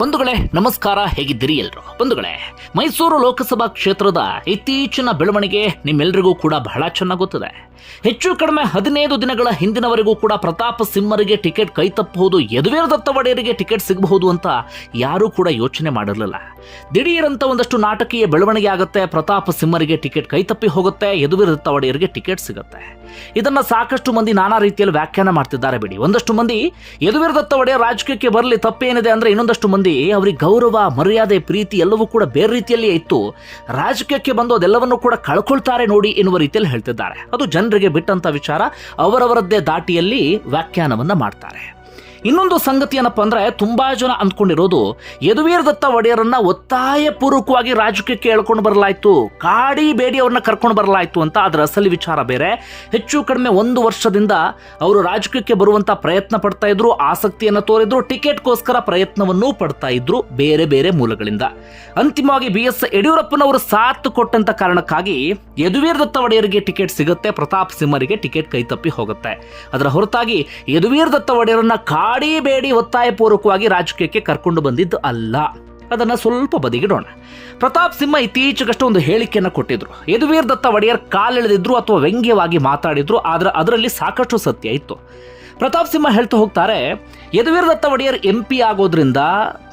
ಬಂಧುಗಳೇ, ನಮಸ್ಕಾರ. ಹೇಗಿದ್ದೀರಿ ಎಲ್ರು? ಬಂಧುಗಳೇ, ಮೈಸೂರು ಲೋಕಸಭಾ ಕ್ಷೇತ್ರದ ಇತ್ತೀಚಿನ ಬೆಳವಣಿಗೆ ನಿಮ್ಮೆಲ್ಲರಿಗೂ ಕೂಡ ಬಹಳ ಚೆನ್ನಾಗಿ ಗೊತ್ತಿದೆ ಹೆಚ್ಚು ಕಡಿಮೆ ಹದಿನೈದು ದಿನಗಳ ಹಿಂದಿನವರೆಗೂ ಕೂಡ ಪ್ರತಾಪ್ ಸಿಂಹರಿಗೆ ಟಿಕೆಟ್ ಕೈ ತಪ್ಪಬಹುದು ಯದುವೀರ್ ದತ್ತ ಒಡೆಯರಿಗೆ ಟಿಕೆಟ್ ಸಿಗಬಹುದು ಅಂತ ಯಾರೂ ಕೂಡ ಯೋಚನೆ ಮಾಡಿರಲಿಲ್ಲ. ದಿಢೀರಂತ ಒಂದಷ್ಟು ನಾಟಕೀಯ ಬೆಳವಣಿಗೆ ಆಗುತ್ತೆ, ಪ್ರತಾಪ ಸಿಂಹರಿಗೆ ಟಿಕೆಟ್ ಕೈ ತಪ್ಪಿ ಹೋಗುತ್ತೆ, ಯದುವೀರ್ ದತ್ತ ಒಡೆಯರಿಗೆ ಟಿಕೆಟ್ ಸಿಗುತ್ತೆ. ಇದನ್ನ ಸಾಕಷ್ಟು ಮಂದಿ ನಾನಾ ರೀತಿಯಲ್ಲಿ ವ್ಯಾಖ್ಯಾನ ಮಾಡ್ತಿದ್ದಾರೆ ಬಿಡಿ. ಒಂದಷ್ಟು ಮಂದಿ, ಯದುವೀರ್ ದತ್ತ ಒಡೆಯರ್ ರಾಜಕೀಯಕ್ಕೆ ಬರಲಿ, ತಪ್ಪೇನಿದೆ ಅಂದ್ರೆ ಇನ್ನೊಂದಷ್ಟು ಮಂದಿ ಅವರಿಗೆ ಗೌರವ, ಮರ್ಯಾದೆ, ಪ್ರೀತಿ ಎಲ್ಲವೂ ಕೂಡ ಬೇರೆ ರೀತಿಯಲ್ಲಿಯೇ ಇತ್ತು. ರಾಜಕೀಯಕ್ಕೆ ಬಂದು ಅದೆಲ್ಲವನ್ನು ಕೂಡ ಕಳ್ಕೊಳ್ತಾರೆ ನೋಡಿ ಎನ್ನುವ ರೀತಿಯಲ್ಲಿ ಹೇಳ್ತಿದ್ದಾರೆ. ಅದು ಜನರಿಗೆ ಬಿಟ್ಟಂತ ವಿಚಾರ. ಅವರವರದ್ದೇ ದಾಟಿಯಲ್ಲಿ ವ್ಯಾಖ್ಯಾನವನ್ನ ಮಾಡ್ತಾರೆ. ಇನ್ನೊಂದು ಸಂಗತಿ ಏನಪ್ಪ ಅಂದ್ರೆ ತುಂಬಾ ಜನ ಅಂದ್ಕೊಂಡಿರೋದು ಯದುವೀರ್ ದತ್ತ ಒಡೆಯರನ್ನ ಒತ್ತಾಯ ಪೂರ್ವಕವಾಗಿ ರಾಜಕೀಯಕ್ಕೆ ಹೇಳ್ಕೊಂಡು ಬರಲಾಯ್ತು, ಕಾಡಿ ಬೇಡಿ ಅವ್ರನ್ನ ಕರ್ಕೊಂಡು ಬರಲಾಯ್ತು ಅಂತ ಅದರ ಅಸಲಿ ವಿಚಾರ ಬೇರೆ. ಹೆಚ್ಚು ಕಡಿಮೆ ಒಂದು ವರ್ಷದಿಂದ ಅವರು ರಾಜಕೀಯಕ್ಕೆ ಬರುವಂತ ಪ್ರಯತ್ನ ಪಡ್ತಾ ಇದ್ರು, ಆಸಕ್ತಿಯನ್ನು ತೋರಿದ್ರು, ಟಿಕೆಟ್ಗೋಸ್ಕರ ಪ್ರಯತ್ನವನ್ನೂ ಪಡ್ತಾ ಇದ್ರು ಬೇರೆ ಬೇರೆ ಮೂಲಗಳಿಂದ. ಅಂತಿಮವಾಗಿ ಬಿ ಎಸ್ ಯಡಿಯೂರಪ್ಪನವರು ಸಾಥ್ ಕೊಟ್ಟಂತ ಕಾರಣಕ್ಕಾಗಿ ಯದುವೀರ್ ದತ್ತ ಒಡೆಯರಿಗೆ ಟಿಕೆಟ್ ಸಿಗುತ್ತೆ, ಪ್ರತಾಪ್ ಸಿಂಹರಿಗೆ ಟಿಕೆಟ್ ಕೈತಪ್ಪಿ ಹೋಗುತ್ತೆ. ಅದರ ಹೊರತಾಗಿ ಯದುವೀರ್ ದತ್ತ ಒಡೆಯರನ್ನ ಕಾಡಿ ಬೇಡಿ ಒತ್ತಾಯಪೂರ್ವಕವಾಗಿ ರಾಜಕೀಯಕ್ಕೆ ಕರ್ಕೊಂಡು ಬಂದಿದ್ದು ಅಲ್ಲ. ಅದನ್ನ ಸ್ವಲ್ಪ ಬದಿಗಿಡೋಣ ಪ್ರತಾಪ್ ಸಿಂಹ ಇತ್ತೀಚೆಗಷ್ಟು ಒಂದು ಹೇಳಿಕೆಯನ್ನು ಕೊಟ್ಟಿದ್ರು. ಯದುವೀರ್ ದತ್ತ ಒಡೆಯರ್ ಕಾಲೆಳೆದಿದ್ರು ಅಥವಾ ವ್ಯಂಗ್ಯವಾಗಿ ಮಾತಾಡಿದ್ರು, ಆದ್ರೆ ಅದರಲ್ಲಿ ಸಾಕಷ್ಟು ಸತ್ಯ ಇತ್ತು. ಪ್ರತಾಪ್ ಸಿಂಹ ಹೇಳ್ತಾ ಹೋಗ್ತಾರೆ, ಯದುವೀರ್ ದತ್ತ ಒಡೆಯರ್ ಎಂ ಪಿ ಆಗೋದ್ರಿಂದ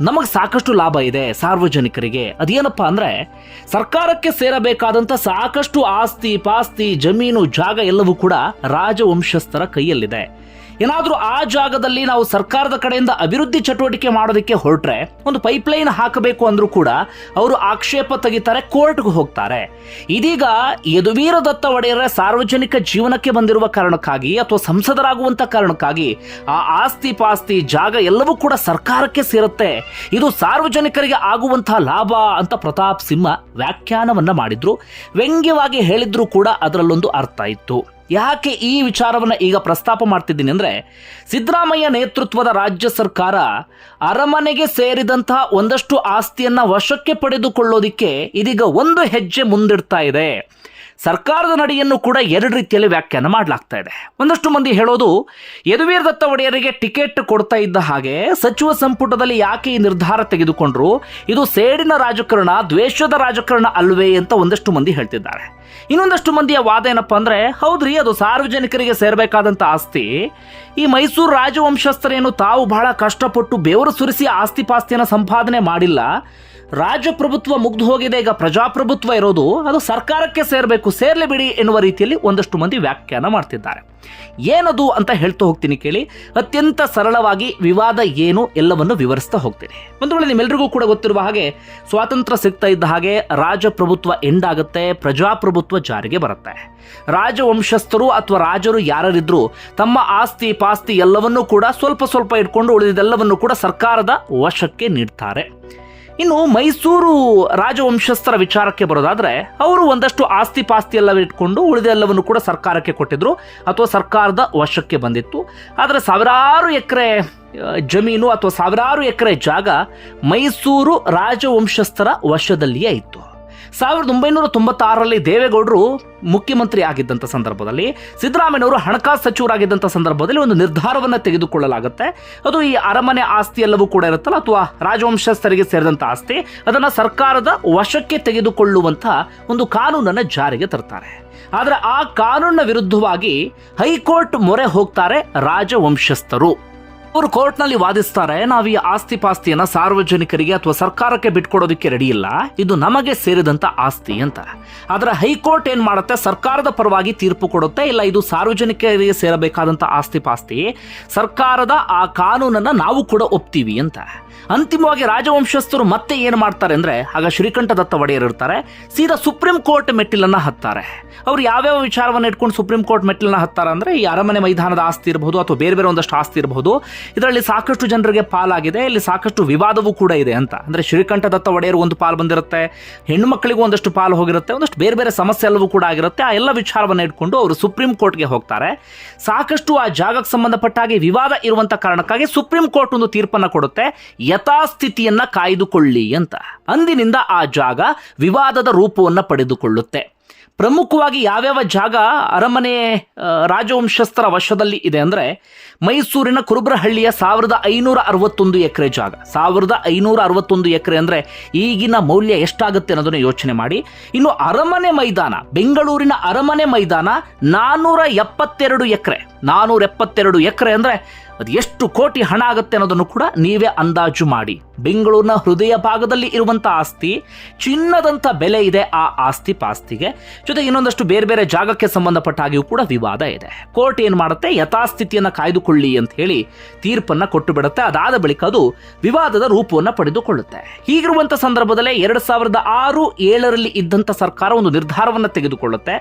ನಮಗೆ ಸಾಕಷ್ಟು ಲಾಭ ಇದೆ ಸಾರ್ವಜನಿಕರಿಗೆ. ಅದೇನಪ್ಪ ಅಂದ್ರೆ, ಸರ್ಕಾರಕ್ಕೆ ಸೇರಬೇಕಾದಂತ ಸಾಕಷ್ಟು ಆಸ್ತಿ, ಪಾಸ್ತಿ, ಜಮೀನು, ಜಾಗ ಎಲ್ಲವೂ ಕೂಡ ರಾಜವಂಶಸ್ಥರ ಕೈಯಲ್ಲಿದೆ. ಏನಾದರೂ ಆ ಜಾಗದಲ್ಲಿ ನಾವು ಸರ್ಕಾರದ ಕಡೆಯಿಂದ ಅಭಿವೃದ್ಧಿ ಚಟುವಟಿಕೆ ಮಾಡೋದಕ್ಕೆ ಹೊರಟ್ರೆ ಒಂದು ಪೈಪ್ಲೈನ್ ಹಾಕಬೇಕು ಅಂದರೂ ಕೂಡ ಅವರು ಆಕ್ಷೇಪ ತೆಗಿತಾರೆ, ಕೋರ್ಟ್ಗೆ ಹೋಗ್ತಾರೆ. ಇದೀಗ ಯದುವೀರ ದತ್ತ ಒಡೆಯರ ಸಾರ್ವಜನಿಕ ಜೀವನಕ್ಕೆ ಬಂದಿರುವ ಕಾರಣಕ್ಕಾಗಿ ಅಥವಾ ಸಂಸದರಾಗುವಂಥ ಕಾರಣಕ್ಕಾಗಿ ಆ ಆಸ್ತಿ ಪಾಸ್ತಿ ಜಾಗ ಎಲ್ಲವೂ ಕೂಡ ಸರ್ಕಾರಕ್ಕೆ ಸೇರುತ್ತೆ. ಇದು ಸಾರ್ವಜನಿಕರಿಗೆ ಆಗುವಂತಹ ಲಾಭ ಅಂತ ಪ್ರತಾಪ್ ಸಿಂಹ ವ್ಯಾಖ್ಯಾನವನ್ನ ಮಾಡಿದ್ರು. ವ್ಯಂಗ್ಯವಾಗಿ ಹೇಳಿದ್ರು ಕೂಡ ಅದರಲ್ಲೊಂದು ಅರ್ಥ ಇತ್ತು. ಯಾಕೆ ಈ ವಿಚಾರವನ್ನ ಈಗ ಪ್ರಸ್ತಾಪ ಮಾಡ್ತಿದ್ದೀನಿ ಅಂದ್ರೆ ಸಿದ್ದರಾಮಯ್ಯ ನೇತೃತ್ವದ ರಾಜ್ಯ ಸರ್ಕಾರ ಅರಮನೆಗೆ ಸೇರಿದಂತಹ ಒಂದಷ್ಟು ಆಸ್ತಿಯನ್ನ ವಶಕ್ಕೆ ಪಡೆದುಕೊಳ್ಳೋದಿಕ್ಕೆ ಇದೀಗ ಒಂದು ಹೆಜ್ಜೆ ಮುಂದಿಡ್ತಾ ಇದೆ. ಸರ್ಕಾರದ ನಡೆಯನ್ನು ಕೂಡ ಎರಡು ರೀತಿಯಲ್ಲಿ ವ್ಯಾಖ್ಯಾನ ಮಾಡಲಾಗ್ತಾ ಇದೆ. ಒಂದಷ್ಟು ಮಂದಿ ಹೇಳೋದು, ಯದುವೀರ್ ದತ್ತ ಒಡೆಯರಿಗೆ ಟಿಕೆಟ್ ಕೊಡ್ತಾ ಇದ್ದ ಹಾಗೆ ಸಚಿವ ಸಂಪುಟದಲ್ಲಿ ಯಾಕೆ ಈ ನಿರ್ಧಾರ ತೆಗೆದುಕೊಂಡ್ರು? ಇದು ಸೇಡಿನ ರಾಜಕಾರಣ, ದ್ವೇಷದ ರಾಜಕಾರಣ ಅಲ್ವೇ ಅಂತ ಒಂದಷ್ಟು ಮಂದಿ ಹೇಳ್ತಿದ್ದಾರೆ. ಇನ್ನೊಂದಷ್ಟು ಮಂದಿಯ ವಾದ ಏನಪ್ಪ ಅಂದ್ರೆ, ಹೌದ್ರಿ, ಅದು ಸಾರ್ವಜನಿಕರಿಗೆ ಸೇರಬೇಕಾದಂತ ಆಸ್ತಿ. ಈ ಮೈಸೂರು ರಾಜವಂಶಸ್ಥರೇನು ತಾವು ಬಹಳ ಕಷ್ಟಪಟ್ಟು ಬೆವರು ಸುರಿಸಿ ಆಸ್ತಿ ಪಾಸ್ತಿಯನ್ನು ಸಂಪಾದನೆ ಮಾಡಿಲ್ಲ. ರಾಜಪ್ರಭುತ್ವ ಮುಗ್ದು ಹೋಗಿದೆ, ಈಗ ಪ್ರಜಾಪ್ರಭುತ್ವ ಇರೋದು ಅದು ಸರ್ಕಾರಕ್ಕೆ ಸೇರಬೇಕು, ಸೇರಲಿ ಬಿಡಿ ಎನ್ನುವ ರೀತಿಯಲ್ಲಿ ಒಂದಷ್ಟು ಮಂದಿ ವ್ಯಾಖ್ಯಾನ ಮಾಡ್ತಿದ್ದಾರೆ. ಏನದು ಅಂತ ಹೇಳ್ತಾ ಹೋಗ್ತೀನಿ ಕೇಳಿ, ಅತ್ಯಂತ ಸರಳವಾಗಿ ವಿವಾದ ಏನು ಎಲ್ಲವನ್ನು ವಿವರಿಸ್ತಾ ಹೋಗ್ತೀನಿ. ಒಂದು ವೇಳೆ ನಿಮ್ಮೆಲ್ಲರಿಗೂ ಕೂಡ ಗೊತ್ತಿರುವ ಹಾಗೆ ಸ್ವಾತಂತ್ರ್ಯ ಸಿಗ್ತಾ ಇದ್ದ ಹಾಗೆ ರಾಜಪ್ರಭುತ್ವ ಎಂಡ್ ಆಗುತ್ತೆ, ಪ್ರಜಾಪ್ರಭುತ್ವ ಜಾರಿಗೆ ಬರುತ್ತೆ. ರಾಜವಂಶಸ್ಥರು ಅಥವಾ ರಾಜರು ಯಾರಿದ್ರು ತಮ್ಮ ಆಸ್ತಿ, ಪಾಸ್ತಿ ಎಲ್ಲವನ್ನೂ ಕೂಡ ಸ್ವಲ್ಪ ಸ್ವಲ್ಪ ಇಟ್ಕೊಂಡು ಉಳಿದಿದ್ದೆಲ್ಲವನ್ನು ಕೂಡ ಸರ್ಕಾರದ ವಶಕ್ಕೆ ನೀಡ್ತಾರೆ. ಇನ್ನು ಮೈಸೂರು ರಾಜವಂಶಸ್ಥರ ವಿಚಾರಕ್ಕೆ ಬರೋದಾದ್ರೆ, ಅವರು ಒಂದಷ್ಟು ಆಸ್ತಿ ಪಾಸ್ತಿ ಎಲ್ಲ ಇಟ್ಕೊಂಡು ಉಳಿದೆಲ್ಲವನ್ನು ಕೂಡ ಸರ್ಕಾರಕ್ಕೆ ಕೊಟ್ಟಿದ್ರು, ಅಥವಾ ಸರ್ಕಾರದ ವಶಕ್ಕೆ ಬಂದಿತ್ತು. ಆದರೆ ಸಾವಿರಾರು ಎಕರೆ ಜಮೀನು ಅಥವಾ ಸಾವಿರಾರು ಎಕರೆ ಜಾಗ ಮೈಸೂರು ರಾಜವಂಶಸ್ಥರ ವಶದಲ್ಲಿಯೇ ಇತ್ತು. ಸಾವಿರದ ಒಂಬೈನೂರ ತೊಂಬತ್ತಾರರಲ್ಲಿ ದೇವೇಗೌಡರು ಮುಖ್ಯಮಂತ್ರಿ ಆಗಿದ್ದಂಥ ಸಂದರ್ಭದಲ್ಲಿ ಸಿದ್ದರಾಮಯ್ಯವರು ಹಣಕಾಸು ಸಚಿವರಾಗಿದ್ದಂಥ ಸಂದರ್ಭದಲ್ಲಿ ಒಂದು ನಿರ್ಧಾರವನ್ನು ತೆಗೆದುಕೊಳ್ಳಲಾಗುತ್ತೆ. ಅದು ಈ ಅರಮನೆ ಆಸ್ತಿ ಎಲ್ಲವೂ ಕೂಡ ಇರುತ್ತಲ್ಲ, ಅಥವಾ ರಾಜವಂಶಸ್ಥರಿಗೆ ಸೇರಿದಂಥ ಆಸ್ತಿ, ಅದನ್ನು ಸರ್ಕಾರದ ವಶಕ್ಕೆ ತೆಗೆದುಕೊಳ್ಳುವಂಥ ಒಂದು ಕಾನೂನನ್ನು ಜಾರಿಗೆ ತರ್ತಾರೆ. ಆದರೆ ಆ ಕಾನೂನಿನ ವಿರುದ್ಧವಾಗಿ ಹೈಕೋರ್ಟ್ ಮೊರೆ ಹೋಗ್ತಾರೆ ರಾಜವಂಶಸ್ಥರು. ಅವರು ಕೋರ್ಟ್ನಲ್ಲಿ ವಾದಿಸ್ತಾರೆ, ನಾವು ಈ ಆಸ್ತಿ ಪಾಸ್ತಿಯನ್ನ ಸಾರ್ವಜನಿಕರಿಗೆ ಅಥವಾ ಸರ್ಕಾರಕ್ಕೆ ಬಿಟ್ಕೊಡೋದಕ್ಕೆ ರೆಡಿ ಇಲ್ಲ, ಇದು ನಮಗೆ ಸೇರಿದಂತ ಆಸ್ತಿ ಅಂತ ಆದ್ರೆ ಹೈಕೋರ್ಟ್ ಏನ್ ಮಾಡುತ್ತೆ? ಸರ್ಕಾರದ ಪರವಾಗಿ ತೀರ್ಪು ಕೊಡುತ್ತೆ, ಇಲ್ಲ ಇದು ಸಾರ್ವಜನಿಕರಿಗೆ ಸೇರಬೇಕಾದಂತ ಆಸ್ತಿ ಪಾಸ್ತಿ ಸರ್ಕಾರದ ಆ ಕಾನೂನನ್ನ ನಾವು ಕೂಡ ಒಪ್ತೀವಿ ಅಂತ ಅಂತಿಮವಾಗಿ ರಾಜವಂಶಸ್ಥರು ಮತ್ತೆ ಏನು ಮಾಡ್ತಾರೆ ಅಂದ್ರೆ, ಆಗ ಶ್ರೀಕಂಠ ದತ್ತ ಒಡೆಯರ್ ಇರ್ತಾರೆ, ಸೀದಾ ಸುಪ್ರೀಂ ಕೋರ್ಟ್ ಮೆಟ್ಟಿಲನ್ನ ಹತ್ತಾರೆ. ಅವ್ರು ಯಾವ್ಯಾವ ವಿಚಾರವನ್ನು ಇಟ್ಕೊಂಡು ಸುಪ್ರೀಂ ಕೋರ್ಟ್ ಮೆಟ್ಟಿಲನ್ನ ಹತ್ತಾರೆ ಅಂದ್ರೆ ಈ ಅರಮನೆ ಮೈದಾನದ ಆಸ್ತಿ ಇರಬಹುದು ಅಥವಾ ಬೇರೆ ಬೇರೆ ಒಂದಷ್ಟು ಆಸ್ತಿ ಇರಬಹುದು ಇದರಲ್ಲಿ ಸಾಕಷ್ಟು ಜನರಿಗೆ ಪಾಲಾಗಿದೆ. ಇಲ್ಲಿ ಸಾಕಷ್ಟು ವಿವಾದವೂ ಕೂಡ ಇದೆ ಅಂತ. ಅಂದರೆ ಶ್ರೀಕಂಠ ದತ್ತ ಒಡೆಯರು ಒಂದು ಪಾಲು ಬಂದಿರುತ್ತೆ. ಹೆಣ್ಣು ಮಕ್ಕಳಿಗೂ ಒಂದಷ್ಟು ಪಾಲು ಹೋಗಿರುತ್ತೆ. ಒಂದಷ್ಟು ಬೇರೆ ಬೇರೆ ಸಮಸ್ಯೆ ಎಲ್ಲವೂ ಕೂಡ ಆಗಿರುತ್ತೆ. ಆ ಎಲ್ಲ ವಿಚಾರವನ್ನು ಇಟ್ಕೊಂಡು ಅವರು ಸುಪ್ರೀಂ ಕೋರ್ಟ್ಗೆ ಹೋಗ್ತಾರೆ. ಸಾಕಷ್ಟು ಆ ಜಾಗಕ್ಕೆ ಸಂಬಂಧಪಟ್ಟ ಹಾಗೆ ವಿವಾದ ಇರುವಂಥ ಕಾರಣಕ್ಕಾಗಿ ಸುಪ್ರೀಂ ಕೋರ್ಟ್ ಒಂದು ತೀರ್ಪನ್ನು ಕೊಡುತ್ತೆ. ಯಥಾಸ್ಥಿತಿಯನ್ನು ಕಾಯ್ದುಕೊಳ್ಳಿ ಅಂತ. ಅಂದಿನಿಂದ ಆ ಜಾಗ ವಿವಾದದ ರೂಪವನ್ನು ಪಡೆದುಕೊಳ್ಳುತ್ತೆ. ಪ್ರಮುಖವಾಗಿ ಯಾವ್ಯಾವ ಜಾಗ ಅರಮನೆ ರಾಜವಂಶಸ್ಥರ ವಶದಲ್ಲಿ ಇದೆ ಅಂದರೆ ಮೈಸೂರಿನ ಕುರುಬ್ರಹಳ್ಳಿಯ ಸಾವಿರದ ಐನೂರ ಅರವತ್ತೊಂದು ಎಕರೆ ಜಾಗ. ಸಾವಿರದ ಐನೂರ ಅರವತ್ತೊಂದು ಎಕರೆ ಅಂದರೆ ಈಗಿನ ಮೌಲ್ಯ ಎಷ್ಟಾಗುತ್ತೆ ಅನ್ನೋದನ್ನು ಯೋಚನೆ ಮಾಡಿ. ಇನ್ನು ಅರಮನೆ ಮೈದಾನ, ಬೆಂಗಳೂರಿನ ಅರಮನೆ ಮೈದಾನ ನಾನ್ನೂರ ಎಪ್ಪತ್ತೆರಡು ಎಕರೆ. ನಾನ್ನೂರ ಎಪ್ಪತ್ತೆರಡು ಎಕರೆ ಅಂದರೆ ಅದು ಎಷ್ಟು ಕೋಟಿ ಹಣ ಆಗುತ್ತೆ ಅನ್ನೋದನ್ನು ಕೂಡ ನೀವೇ ಅಂದಾಜು ಮಾಡಿ. ಬೆಂಗಳೂರಿನ ಹೃದಯ ಭಾಗದಲ್ಲಿ ಇರುವಂಥ ಆಸ್ತಿ, ಚಿನ್ನದಂಥ ಬೆಲೆ ಇದೆ ಆ ಆಸ್ತಿ ಪಾಸ್ತಿಗೆ. ಜೊತೆಗೆ ಇನ್ನೊಂದಷ್ಟು ಬೇರೆ ಬೇರೆ ಜಾಗಕ್ಕೆ ಸಂಬಂಧಪಟ್ಟ ಹಾಗೆಯೂ ಕೂಡ ವಿವಾದ ಇದೆ. ಕೋರ್ಟ್ ಏನು ಮಾಡುತ್ತೆ? ಯಥಾಸ್ಥಿತಿಯನ್ನು ಕಾಯ್ದುಕೊಳ್ಳಿ ಅಂತ ಹೇಳಿ ತೀರ್ಪನ್ನು ಕೊಟ್ಟು ಬಿಡುತ್ತೆ ಅದಾದ ಬಳಿಕ ಅದು ವಿವಾದದ ರೂಪವನ್ನು ಪಡೆದುಕೊಳ್ಳುತ್ತೆ. ಹೀಗಿರುವಂಥ ಸಂದರ್ಭದಲ್ಲೇ ಎರಡು ಸಾವಿರದ ಆರು ಏಳರಲ್ಲಿ ಇದ್ದಂಥ ಸರ್ಕಾರ ಒಂದು ನಿರ್ಧಾರವನ್ನು ತೆಗೆದುಕೊಳ್ಳುತ್ತೆ.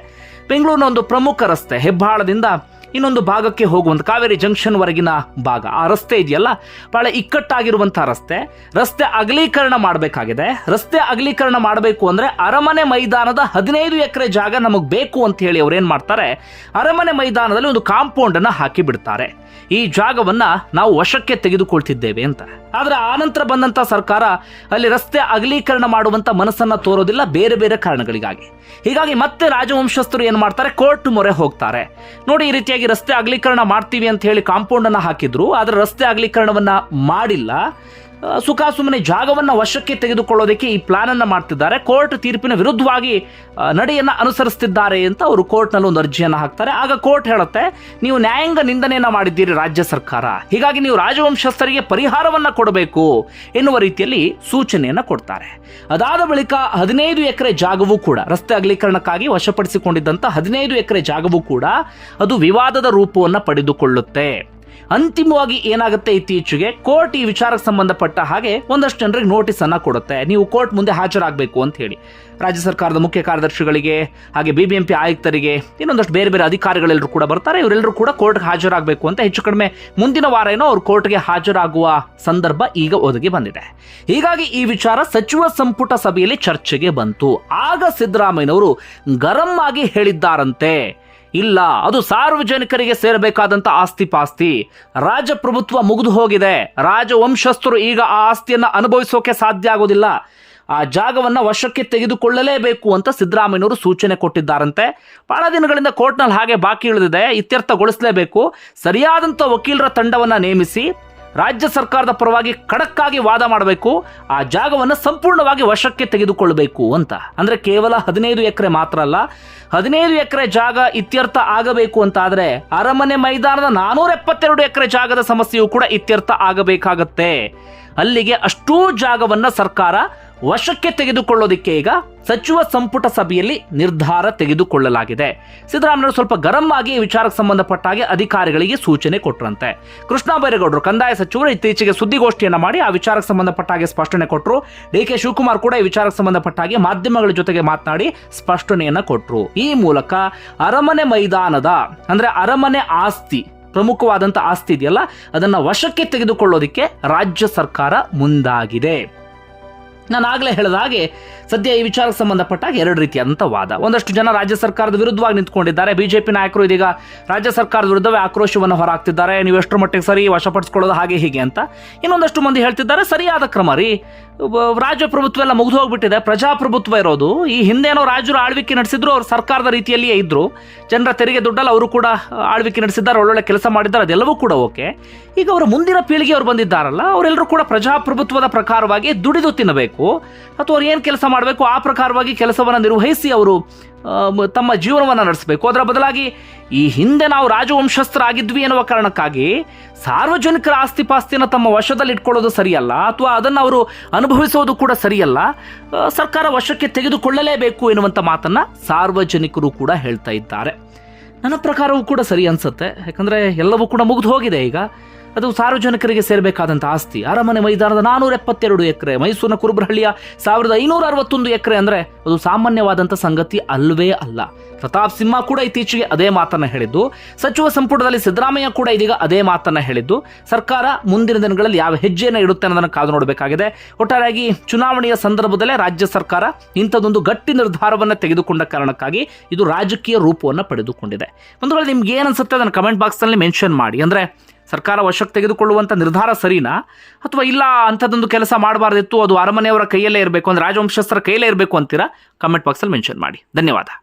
ಬೆಂಗಳೂರಿನ ಒಂದು ಪ್ರಮುಖ ರಸ್ತೆ, ಹೆಬ್ಬಾಳದಿಂದ ಇನ್ನೊಂದು ಭಾಗಕ್ಕೆ ಹೋಗುವಂಥ ಕಾವೇರಿ ಜಂಕ್ಷನ್ ವರೆಗಿನ ಭಾಗ. ಆ ರಸ್ತೆ ಇದೆಯಲ್ಲ? ಬಹಳ ಇಕ್ಕಟ್ಟಾಗಿರುವಂಥ ರಸ್ತೆ. ರಸ್ತೆ ಅಗಲೀಕರಣ ಮಾಡಬೇಕಾಗಿದೆ. ರಸ್ತೆ ಅಗಲೀಕರಣ ಮಾಡಬೇಕು ಅಂದರೆ ಅರಮನೆ ಮೈದಾನದ ಹದಿನೈದು ಎಕರೆ ಜಾಗ ನಮಗೆ ಬೇಕು ಅಂತ ಹೇಳಿ ಅವ್ರು ಏನು ಮಾಡ್ತಾರೆ? ಅರಮನೆ ಮೈದಾನದಲ್ಲಿ ಒಂದು ಕಾಂಪೌಂಡನ್ನು ಹಾಕಿ ಬಿಡ್ತಾರೆ ಈ ಜಾಗವನ್ನ ನಾವು ವಶಕ್ಕೆ ತೆಗೆದುಕೊಳ್ತಿದ್ದೇವೆ ಅಂತ. ಆದ್ರೆ ಆನಂತರ ಬಂದಂತ ಸರ್ಕಾರ ಅಲ್ಲಿ ರಸ್ತೆ ಅಗಲೀಕರಣ ಮಾಡುವಂತ ಮನಸ್ಸನ್ನ ತೋರೋದಿಲ್ಲ ಬೇರೆ ಬೇರೆ ಕಾರಣಗಳಿಗಾಗಿ. ಹೀಗಾಗಿ ಮತ್ತೆ ರಾಜವಂಶಸ್ಥರು ಏನು ಮಾಡ್ತಾರೆ? ಕೋರ್ಟ್ ಮೊರೆ ಹೋಗ್ತಾರೆ. ನೋಡಿ, ಈ ರೀತಿಯಾಗಿ ರಸ್ತೆ ಅಗಲೀಕರಣ ಮಾಡ್ತೀವಿ ಅಂತ ಹೇಳಿ ಕಾಂಪೌಂಡ್ ಅನ್ನ ಹಾಕಿದ್ರು, ಆದರೆ ರಸ್ತೆ ಅಗಲೀಕರಣವನ್ನ ಮಾಡಿಲ್ಲ. ಸುಖ ಸುಮ್ಮನೆ ಜಾಗವನ್ನು ವಶಕ್ಕೆ ತೆಗೆದುಕೊಳ್ಳೋದಕ್ಕೆ ಈ ಪ್ಲಾನ್ ಅನ್ನ ಮಾಡ್ತಿದ್ದಾರೆ. ಕೋರ್ಟ್ ತೀರ್ಪಿನ ವಿರುದ್ಧವಾಗಿ ನಡೆಯನ್ನು ನಡೆಯನ್ನ ಅನುಸರಿಸ್ತಿದ್ದಾರೆ ಅಂತ ಅವರು ಕೋರ್ಟ್ನಲ್ಲಿ ಒಂದು ಅರ್ಜಿಯನ್ನ ಹಾಕ್ತಾರೆ. ಆಗ ಕೋರ್ಟ್ ಹೇಳುತ್ತೆ, ನೀವು ನ್ಯಾಯಾಂಗ ನಿಂದನೆಯನ್ನ ಮಾಡಿದ್ದೀರಿ ರಾಜ್ಯ ಸರ್ಕಾರ. ಹೀಗಾಗಿ ನೀವು ರಾಜವಂಶಸ್ಥರಿಗೆ ಪರಿಹಾರವನ್ನ ಕೊಡಬೇಕು ಎನ್ನುವ ರೀತಿಯಲ್ಲಿ ಸೂಚನೆಯನ್ನ ಕೊಡ್ತಾರೆ. ಅದಾದ ಬಳಿಕ ಹದಿನೈದು ಎಕರೆ ಜಾಗವೂ ಕೂಡ, ರಸ್ತೆ ಅಗಲೀಕರಣಕ್ಕಾಗಿ ವಶಪಡಿಸಿಕೊಂಡಿದ್ದಂಥ ಹದಿನೈದು ಎಕರೆ ಜಾಗವೂ ಕೂಡ ಅದು ವಿವಾದದ ರೂಪವನ್ನು ಪಡೆದುಕೊಳ್ಳುತ್ತೆ. ಅಂತಿಮವಾಗಿ ಏನಾಗುತ್ತೆ ಇತ್ತೀಚೆಗೆ, ಕೋರ್ಟ್ ಈ ವಿಚಾರಕ್ಕೆ ಸಂಬಂಧಪಟ್ಟ ಹಾಗೆ ಒಂದಷ್ಟು ಜನರಿಗೆ ನೋಟಿಸ್ ಅನ್ನ ಕೊಡುತ್ತೆ. ನೀವು ಕೋರ್ಟ್ ಮುಂದೆ ಹಾಜರಾಗಬೇಕು ಅಂತ ಹೇಳಿ. ರಾಜ್ಯ ಸರ್ಕಾರದ ಮುಖ್ಯ ಕಾರ್ಯದರ್ಶಿಗಳಿಗೆ, ಹಾಗೆ ಬಿಬಿಎಂಪಿ ಆಯುಕ್ತರಿಗೆ, ಇನ್ನೊಂದಷ್ಟು ಬೇರೆ ಬೇರೆ ಅಧಿಕಾರಿಗಳೆಲ್ಲರೂ ಕೂಡ ಬರ್ತಾರೆ. ಇವರೆಲ್ಲರೂ ಕೂಡ ಕೋರ್ಟ್ಗೆ ಹಾಜರಾಗಬೇಕು ಅಂತ ಹೆಚ್ಚು ಕಡಿಮೆ ಮುಂದಿನ ವಾರ ಏನೋ ಅವ್ರು ಕೋರ್ಟ್ಗೆ ಹಾಜರಾಗುವ ಸಂದರ್ಭ ಈಗ ಒದಗಿ ಬಂದಿದೆ. ಹೀಗಾಗಿ ಈ ವಿಚಾರ ಸಚಿವ ಸಂಪುಟ ಸಭೆಯಲ್ಲಿ ಚರ್ಚೆಗೆ ಬಂತು. ಆಗ ಸಿದ್ದರಾಮಯ್ಯನವರು ಗರಂ ಆಗಿ ಹೇಳಿದ್ದಾರಂತೆ. ಇಲ್ಲ, ಅದು ಸಾರ್ವಜನಿಕರಿಗೆ ಸೇರಬೇಕಾದಂತ ಆಸ್ತಿ ಪಾಸ್ತಿ. ರಾಜಪ್ರಭುತ್ವ ಮುಗಿದು ಹೋಗಿದೆ. ರಾಜವಂಶಸ್ಥರು ಈಗ ಆ ಆಸ್ತಿಯನ್ನ ಅನುಭವಿಸೋಕೆ ಸಾಧ್ಯ ಆಗೋದಿಲ್ಲ. ಆ ಜಾಗವನ್ನ ವಶಕ್ಕೆ ತೆಗೆದುಕೊಳ್ಳಲೇಬೇಕು ಅಂತ ಸಿದ್ದರಾಮಯ್ಯನವರು ಸೂಚನೆ ಕೊಟ್ಟಿದ್ದಾರಂತೆ. ಬಹಳ ದಿನಗಳಿಂದ ಕೋರ್ಟ್ನಲ್ಲಿ ಹಾಗೆ ಬಾಕಿ ಇಳಿದಿದೆ. ಇತ್ಯರ್ಥಗೊಳಿಸಲೇಬೇಕು. ಸರಿಯಾದಂಥ ವಕೀಲರ ತಂಡವನ್ನ ನೇಮಿಸಿ ರಾಜ್ಯ ಸರ್ಕಾರದ ಪರವಾಗಿ ಖಡಕ್ಕಾಗಿ ವಾದ ಮಾಡಬೇಕು, ಆ ಜಾಗವನ್ನು ಸಂಪೂರ್ಣವಾಗಿ ವಶಕ್ಕೆ ತೆಗೆದುಕೊಳ್ಳಬೇಕು ಅಂತ. ಅಂದ್ರೆ ಕೇವಲ ಹದಿನೈದು ಎಕರೆ ಮಾತ್ರ ಅಲ್ಲ, ಹದಿನೈದು ಎಕರೆ ಜಾಗ ಇತ್ಯರ್ಥ ಆಗಬೇಕು ಅಂತ ಆದ್ರೆ ಅರಮನೆ ಮೈದಾನದ ನಾನೂರ ಎಪ್ಪತ್ತೆರಡು ಎಕರೆ ಜಾಗದ ಸಮಸ್ಯೆಯು ಕೂಡ ಇತ್ಯರ್ಥ ಆಗಬೇಕಾಗತ್ತೆ. ಅಲ್ಲಿಗೆ ಅಷ್ಟೂ ಜಾಗವನ್ನ ಸರ್ಕಾರ ವಶಕ್ಕೆ ತೆಗೆದುಕೊಳ್ಳೋದಿಕ್ಕೆ ಈಗ ಸಚಿವ ಸಂಪುಟ ಸಭೆಯಲ್ಲಿ ನಿರ್ಧಾರ ತೆಗೆದುಕೊಳ್ಳಲಾಗಿದೆ. ಸಿದ್ದರಾಮಯ್ಯವರು ಸ್ವಲ್ಪ ಗರಂ ಆಗಿ ವಿಚಾರಕ್ಕೆ ಸಂಬಂಧಪಟ್ಟ ಹಾಗೆ ಅಧಿಕಾರಿಗಳಿಗೆ ಸೂಚನೆ ಕೊಟ್ಟರಂತೆ ಕೃಷ್ಣ ಬೈರೇಗೌಡರು, ಕಂದಾಯ ಸಚಿವರು ಇತ್ತೀಚೆಗೆ ಸುದ್ದಿಗೋಷ್ಠಿಯನ್ನು ಮಾಡಿ ಆ ವಿಚಾರಕ್ಕೆ ಸಂಬಂಧಪಟ್ಟ ಹಾಗೆ ಸ್ಪಷ್ಟನೆ ಕೊಟ್ಟರು ಡಿ ಕೆ ಶಿವಕುಮಾರ್ ಕೂಡ ಈ ವಿಚಾರಕ್ಕೆ ಸಂಬಂಧಪಟ್ಟ ಹಾಗೆ ಮಾಧ್ಯಮಗಳ ಜೊತೆಗೆ ಮಾತನಾಡಿ ಸ್ಪಷ್ಟನೆಯನ್ನು ಕೊಟ್ಟರು ಈ ಮೂಲಕ ಅರಮನೆ ಮೈದಾನದ, ಅಂದ್ರೆ ಅರಮನೆ ಆಸ್ತಿ ಪ್ರಮುಖವಾದಂಥ ಆಸ್ತಿ ಇದೆಯಲ್ಲ, ಅದನ್ನ ವಶಕ್ಕೆ ತೆಗೆದುಕೊಳ್ಳೋದಿಕ್ಕೆ ರಾಜ್ಯ ಸರ್ಕಾರ ಮುಂದಾಗಿದೆ. ನಾನು ಆಗಲೇ ಹೇಳಿದ ಹಾಗೆ ಸದ್ಯ ಈ ವಿಚಾರಕ್ಕೆ ಸಂಬಂಧಪಟ್ಟಾಗ ಎರಡು ರೀತಿಯಾದಂಥ ವಾದ ಒಂದಷ್ಟು ಜನ ರಾಜ್ಯ ಸರ್ಕಾರದ ವಿರುದ್ಧವಾಗಿ ನಿಂತ್ಕೊಂಡಿದ್ದಾರೆ. ಬಿಜೆಪಿ ನಾಯಕರು ಇದೀಗ ರಾಜ್ಯ ಸರ್ಕಾರದ ವಿರುದ್ಧವೇ ಆಕ್ರೋಶವನ್ನು ಹೊರಹಾಕ್ತಿದ್ದಾರೆ ನೀವು ಎಷ್ಟರ ಮಟ್ಟಿಗೆ ಸರಿ ವಶಪಡಿಸ್ಕೊಳ್ಳೋದು ಹಾಗೆ ಹೀಗೆ ಅಂತ ಇನ್ನೊಂದಷ್ಟು ಮಂದಿ ಹೇಳ್ತಿದ್ದಾರೆ. ಸರಿಯಾದ ಕ್ರಮ ರೀ. ರಾಜಪ್ರಭುತ್ವ ಎಲ್ಲ ಮುಗಿದು ಹೋಗ್ಬಿಟ್ಟಿದೆ. ಪ್ರಜಾಪ್ರಭುತ್ವ ಇರೋದು. ಈ ಹಿಂದೇನೋ ರಾಜರು ಆಳ್ವಿಕೆ ನಡೆಸಿದ್ರು, ಅವ್ರು ಸರ್ಕಾರದ ರೀತಿಯಲ್ಲಿಯೇ ಇದ್ರು. ಜನರ ತೆರಿಗೆ ದುಡ್ಡಲ್ಲ, ಅವರು ಕೂಡ ಆಳ್ವಿಕೆ ನಡೆಸಿದ್ದಾರೆ. ಒಳ್ಳೊಳ್ಳೆ ಕೆಲಸ ಮಾಡಿದ್ದಾರೆ. ಅದೆಲ್ಲವೂ ಕೂಡ ಓಕೆ. ಈಗ ಅವರ ಮುಂದಿನ ಪೀಳಿಗೆಯವರು ಬಂದಿದ್ದಾರಲ್ಲ, ಅವರೆಲ್ಲರೂ ಕೂಡ ಪ್ರಜಾಪ್ರಭುತ್ವದ ಪ್ರಕಾರವಾಗಿ ದುಡಿದು ತಿನ್ನಬೇಕು. ಅಥವಾ ಅವ್ರು ಏನು ಕೆಲಸ ಮಾಡಬೇಕು, ಆ ಪ್ರಕಾರವಾಗಿ ಕೆಲಸವನ್ನು ನಿರ್ವಹಿಸಿ ಅವರು ತಮ್ಮ ಜೀವನವನ್ನು ನಡೆಸಬೇಕು. ಅದರ ಬದಲಾಗಿ ಈ ಹಿಂದೆ ನಾವು ರಾಜವಂಶಸ್ಥರಾಗಿದ್ವಿ ಎನ್ನುವ ಕಾರಣಕ್ಕಾಗಿ ಸಾರ್ವಜನಿಕರ ಆಸ್ತಿ ಪಾಸ್ತಿಯನ್ನು ತಮ್ಮ ವಶದಲ್ಲಿ ಇಟ್ಕೊಳ್ಳೋದು ಸರಿಯಲ್ಲ, ಅಥವಾ ಅದನ್ನು ಅವರು ಅನುಭವಿಸೋದು ಕೂಡ ಸರಿಯಲ್ಲ ಸರ್ಕಾರ ವಶಕ್ಕೆ ತೆಗೆದುಕೊಳ್ಳಲೇಬೇಕು ಎನ್ನುವಂಥ ಮಾತನ್ನು ಸಾರ್ವಜನಿಕರು ಕೂಡ ಹೇಳ್ತಾ ಇದ್ದಾರೆ. ನನ್ನ ಪ್ರಕಾರವೂ ಕೂಡ ಸರಿ ಅನ್ಸುತ್ತೆ. ಯಾಕಂದರೆ ಎಲ್ಲವೂ ಕೂಡ ಮುಗಿದು ಹೋಗಿದೆ ಈಗ. ಅದು ಸಾರ್ವಜನಿಕರಿಗೆ ಸೇರಬೇಕಾದಂಥ ಆಸ್ತಿ. ಅರಮನೆ ಮೈದಾನದ ನಾನೂರ ಎಪ್ಪತ್ತೆರಡು ಎಕರೆ, ಮೈಸೂರಿನ ಕುರುಬರಹಳ್ಳಿಯ ಸಾವಿರದ ಐನೂರ ಅರವತ್ತೊಂದು ಎಕರೆ ಅಂದ್ರೆ ಅದು ಸಾಮಾನ್ಯವಾದಂಥ ಸಂಗತಿ ಅಲ್ವೇ ಅಲ್ಲ. ಪ್ರತಾಪ್ ಸಿಂಹ ಕೂಡ ಇತ್ತೀಚೆಗೆ ಅದೇ ಮಾತನ್ನ ಹೇಳಿದ್ದು, ಸಚಿವ ಸಂಪುಟದಲ್ಲಿ ಸಿದ್ದರಾಮಯ್ಯ ಕೂಡ ಇದೀಗ ಅದೇ ಮಾತನ್ನ ಹೇಳಿದ್ದು, ಸರ್ಕಾರ ಮುಂದಿನ ದಿನಗಳಲ್ಲಿ ಯಾವ ಹೆಜ್ಜೆಯನ್ನು ಇಡುತ್ತೆ ಅನ್ನೋದನ್ನು ಕಾದು ನೋಡಬೇಕಾಗಿದೆ. ಒಟ್ಟಾರೆಯಾಗಿ ಚುನಾವಣೆಯ ಸಂದರ್ಭದಲ್ಲೇ ರಾಜ್ಯ ಸರ್ಕಾರ ಇಂಥದ್ದೊಂದು ಗಟ್ಟಿ ನಿರ್ಧಾರವನ್ನು ತೆಗೆದುಕೊಂಡ ಕಾರಣಕ್ಕಾಗಿ ಇದು ರಾಜಕೀಯ ರೂಪವನ್ನು ಪಡೆದುಕೊಂಡಿದೆ. ಒಂದು ವೇಳೆ ನಿಮ್ಗೆ ಏನು ಅನ್ಸುತ್ತೆ? ಅದನ್ನು ಕಮೆಂಟ್ ಬಾಕ್ಸ್ನಲ್ಲಿ ಮೆನ್ಷನ್ ಮಾಡಿ. ಅಂದರೆ ಸರ್ಕಾರ ವಶಕ್ಕೆ ತೆಗೆದುಕೊಳ್ಳುವಂಥ ನಿರ್ಧಾರ ಸರಿನಾ? ಅಥವಾ ಇಲ್ಲ, ಅಂಥದ್ದೊಂದು ಕೆಲಸ ಮಾಡಬಾರ್ದಿತ್ತು, ಅದು ಅರಮನೆಯವರ ಕೈಯಲ್ಲೇ ಇರಬೇಕು, ಅಂದರೆ ರಾಜವಂಶಸ್ಥರ ಕೈಯಲ್ಲೇ ಇರಬೇಕು ಅಂತೀರಾ? ಕಮೆಂಟ್ ಬಾಕ್ಸಲ್ಲಿ ಮೆನ್ಷನ್ ಮಾಡಿ. ಧನ್ಯವಾದ.